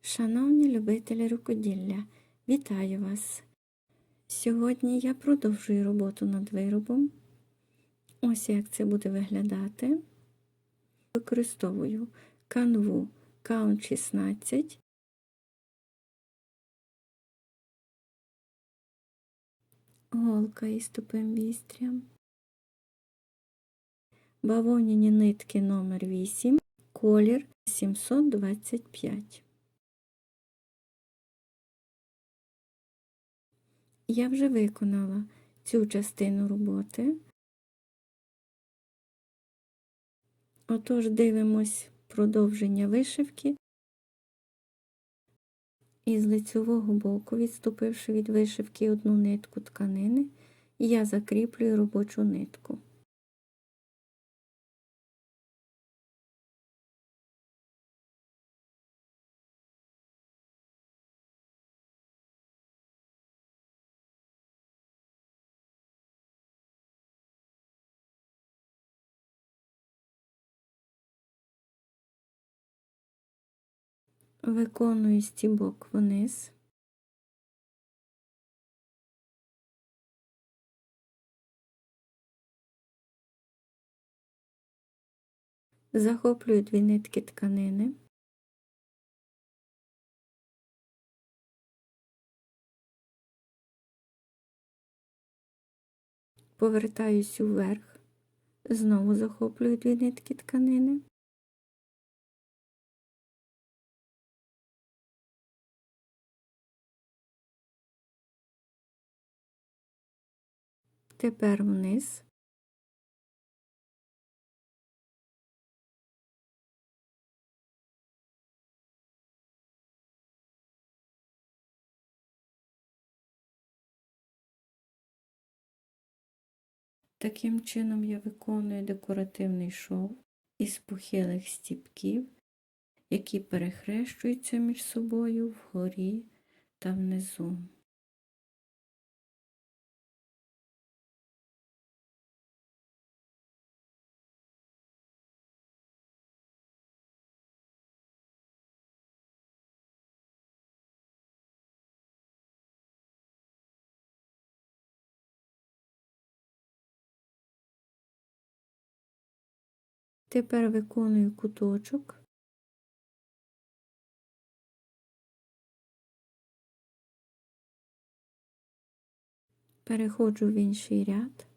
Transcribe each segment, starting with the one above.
Шановні любителі рукоділля, вітаю вас! Сьогодні я продовжую роботу над виробом. Ось як це буде виглядати. Використовую канву Count 16, голка із тупим вістрям, бавовняні нитки номер 8 колір 725. Я вже виконала цю частину роботи. Отож, дивимось продовження вишивки. І з лицевого боку, відступивши від вишивки одну нитку тканини, я закріплюю робочу нитку. Виконую стібок вниз. Захоплюю дві нитки тканини. Повертаюсь вверх, знову захоплюю дві нитки тканини. Тепер вниз. Таким чином я виконую декоративний шов із похилих стіпків, які перехрещуються між собою вгорі та внизу. Тепер виконую куточок. Переходжу в інший ряд.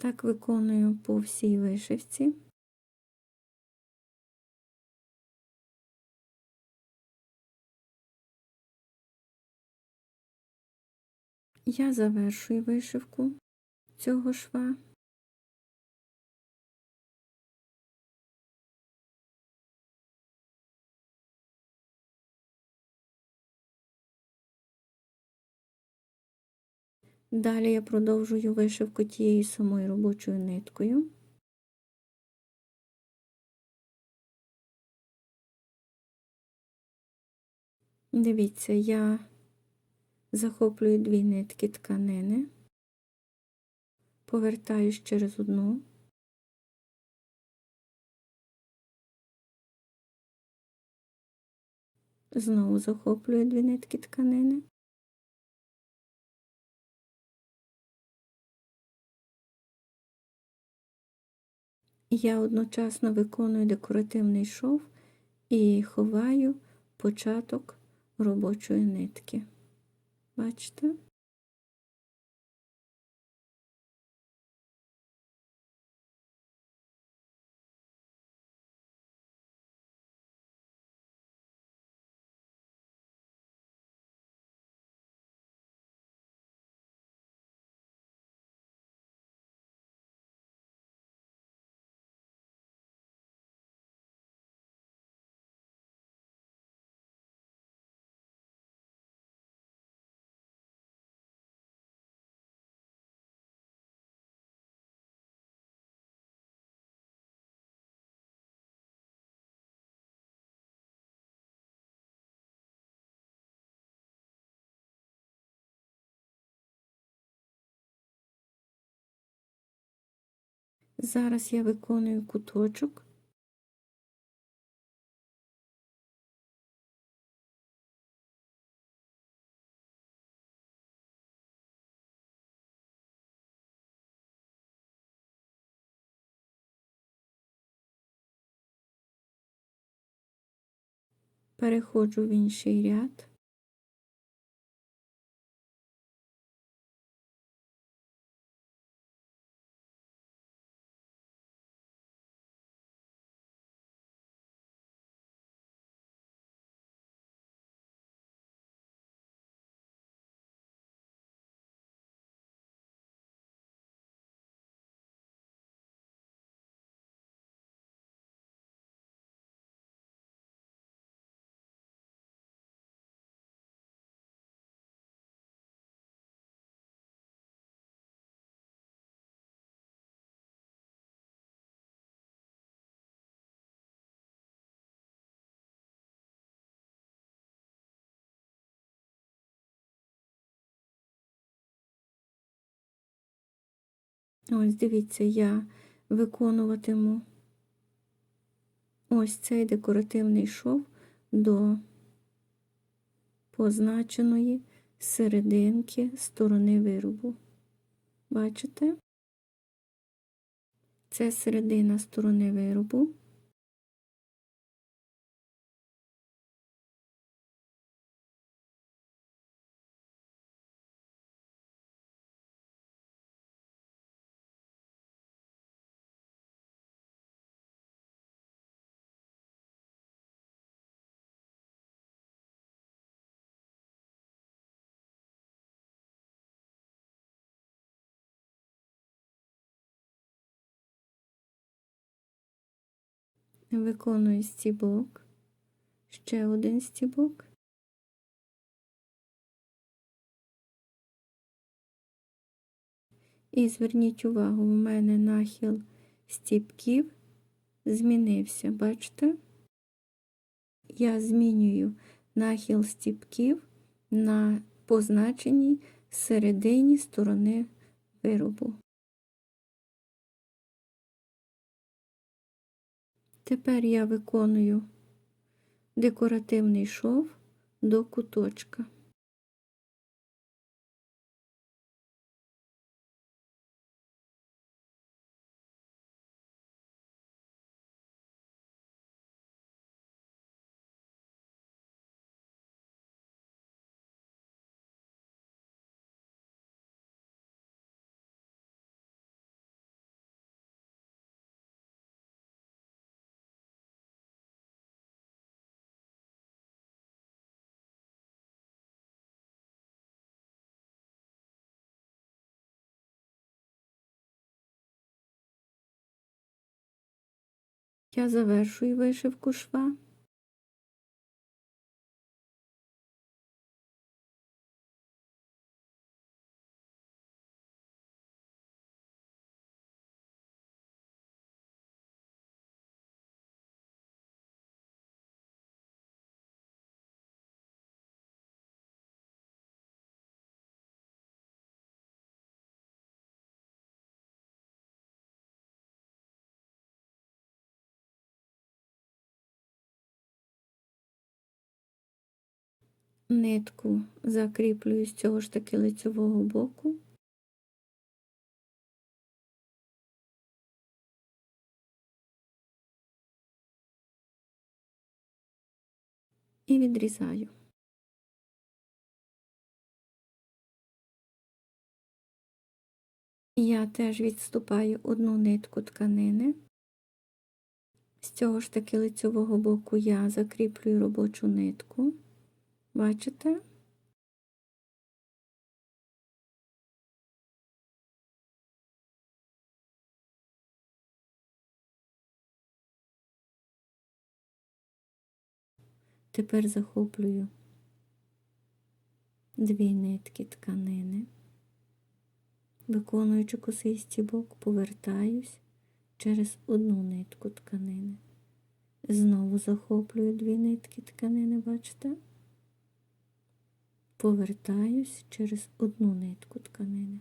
Так виконую по всій вишивці. Я завершую вишивку цього шва. Далі я продовжую вишивку тією самою робочою ниткою. Дивіться, я захоплюю дві нитки тканини, повертаюсь через одну. Знову захоплюю дві нитки тканини. Я одночасно виконую декоративний шов і ховаю початок робочої нитки. Бачите? Зараз я виконую куточок. Переходжу в інший ряд. Ось дивіться, я виконуватиму ось цей декоративний шов до позначеної серединки сторони виробу. Бачите? Це середина сторони виробу. Виконую стібок, ще один стібок. І зверніть увагу, у мене нахил стібків змінився, бачите? Я змінюю нахил стібків на позначеній середині сторони виробу. Тепер я виконую декоративний шов до куточка. Я завершую вишивку шва. Нитку закріплюю з цього ж таки лицевого боку. І відрізаю. Я теж відступаю одну нитку тканини. З цього ж таки лицевого боку я закріплюю робочу нитку. Бачите? Тепер захоплюю дві нитки тканини, виконуючи косий стібок, повертаюсь через одну нитку тканини. Знову захоплюю дві нитки тканини, бачите? Повертаюсь через одну нитку тканини.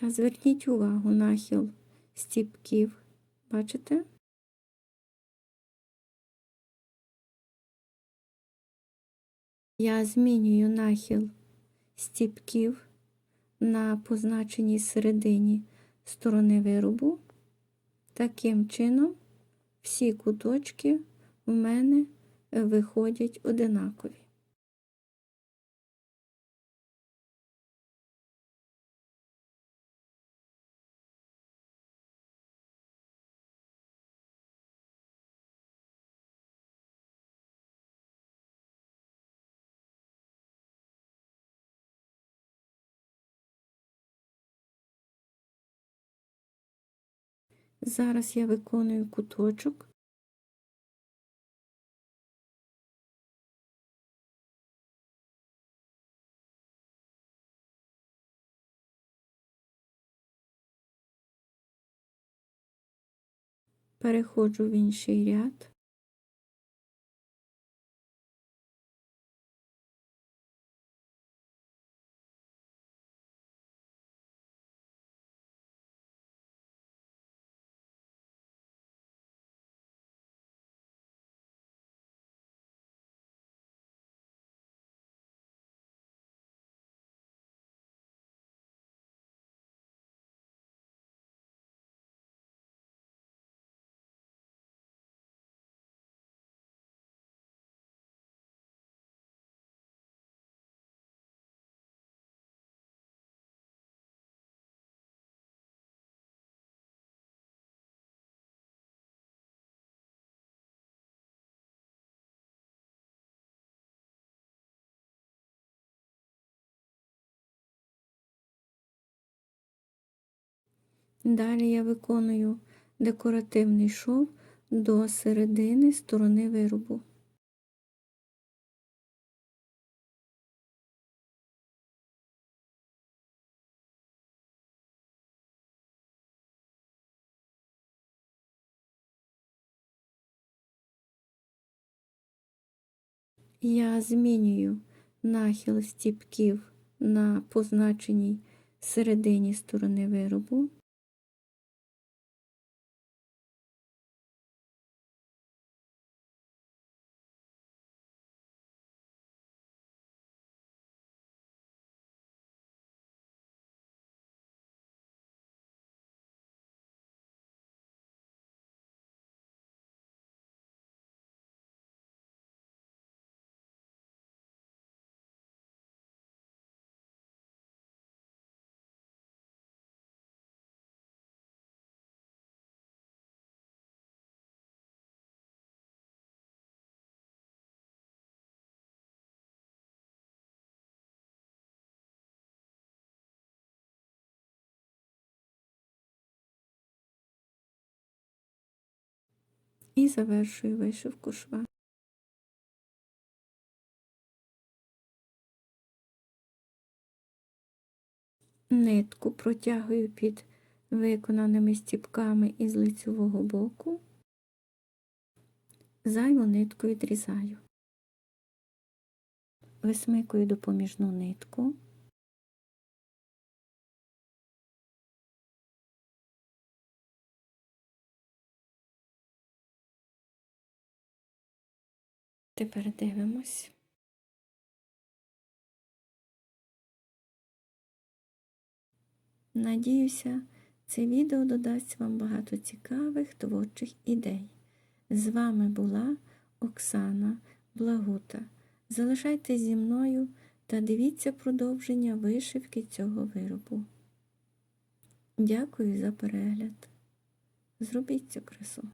Та зверніть увагу нахил стіпків. Бачите? Я змінюю нахил стіпків на позначеній середині сторони виробу. Таким чином всі куточки в мене виходять одинакові. Зараз я виконую куточок. Переходжу в інший ряд. Далі я виконую декоративний шов до середини сторони виробу. Я змінюю нахил стіпків на позначеній середині сторони виробу. І завершую вишивку шва. Нитку протягую під виконаними стіпками із лицевого боку, зайву нитку відрізаю, висмикую допоміжну нитку. Тепер дивимось. Надіюся, це відео додасть вам багато цікавих творчих ідей. З вами була Оксана Благута. Залишайтесь зі мною та дивіться продовження вишивки цього виробу. Дякую за перегляд. Зробіть цю красу.